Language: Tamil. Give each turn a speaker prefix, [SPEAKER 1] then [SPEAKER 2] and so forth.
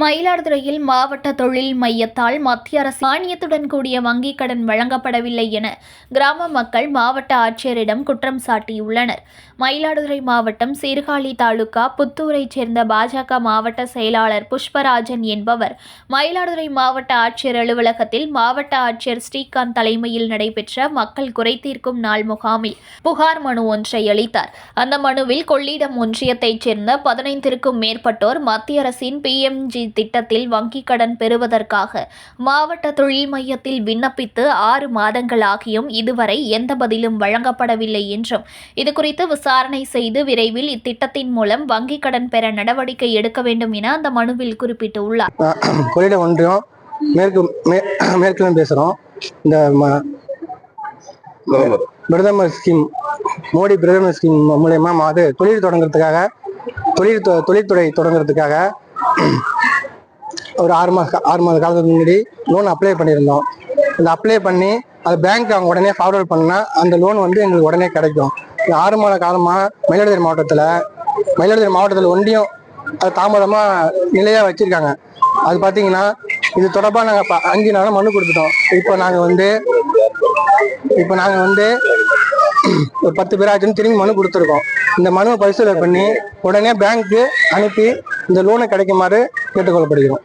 [SPEAKER 1] மயிலாடுதுறையில் மாவட்ட தொழில் மையத்தால் மத்திய அரசு மானியத்துடன் கூடிய வங்கிக் கடன் வழங்கப்படவில்லை என கிராம மக்கள் மாவட்ட ஆட்சியரிடம் குற்றம் சாட்டியுள்ளனர். மயிலாடுதுறை மாவட்டம் சீர்காழி தாலுகா புத்தூரைச் சேர்ந்த பாஜக மாவட்ட செயலாளர் புஷ்பராஜன் என்பவர் மயிலாடுதுறை மாவட்ட ஆட்சியர் அலுவலகத்தில் மாவட்ட ஆட்சியர் ஸ்ரீகாந்த் தலைமையில் நடைபெற்ற மக்கள் குறைதீர்க்கும் நாள் முகாமில் புகார் மனு ஒன்றை அளித்தார். அந்த மனுவில் கொள்ளிடம் ஒன்றியத்தைச் சேர்ந்த பதினைந்திற்கும் மேற்பட்டோர் மத்திய அரசின் பிஎம்ஜி திட்டத்தில் வங்கிக் கடன் பெறுவதற்காக மாவட்ட தொழில் மையத்தில் விண்ணப்பித்து ஆறு மாதங்களாகியும் இதுவரை எந்த பதிலும் வழங்கப்படவில்லை என்றும் இதுகுறித்து விசாரணை செய்து விரைவில் இத்திட்டத்தின் மூலம் வங்கிக் கடன் பெற நடவடிக்கை எடுக்க வேண்டும் என அந்த மனுவில் குறிப்பிட்டுள்ளார்.
[SPEAKER 2] கொள்ளிட ஒன்றியம் மேற்கு மே பேசுகிறோம் இந்த பிரதமர் ஸ்கீம் மோடி பிரதமர் ஸ்கீம் மூலயமா அது தொழில் தொடங்குறதுக்காக தொழில் தொ- தொழில்துறை தொடங்குறதுக்காக ஒரு ஆறு மாத ஆறு மாத காலத்துக்கு முன்னாடி லோன் அப்ளை பண்ணியிருந்தோம். அந்த அப்ளை பண்ணி அது பேங்க் அவங்க உடனே ஃபார்வர்ட் பண்ணால் அந்த லோன் வந்து எங்களுக்கு உடனே கிடைக்கும். இந்த ஆறு மாத காலமாக மயிலாடுதுறை மாவட்டத்தில் மயிலாடுதுறை மாவட்டத்தில் ஒன்றியும் அது தாமதமாக நிலையாக வச்சுருக்காங்க. அது பார்த்தீங்கன்னா இது தொடர்பாக நாங்கள் அஞ்சு நாளாக மனு கொடுத்துட்டோம். இப்போ நாங்கள் வந்து இப்போ நாங்கள் வந்து ஒரு பத்து பேராச்சும் திரும்பி மனு கொடுத்துருக்கோம். இந்த மனுவை பரிசீலனை பண்ணி உடனே பேங்க்கு அனுப்பி இந்த லோனை கிடைக்குமாறு கேட்டுக்கொள்ளப்படுகிறோம்.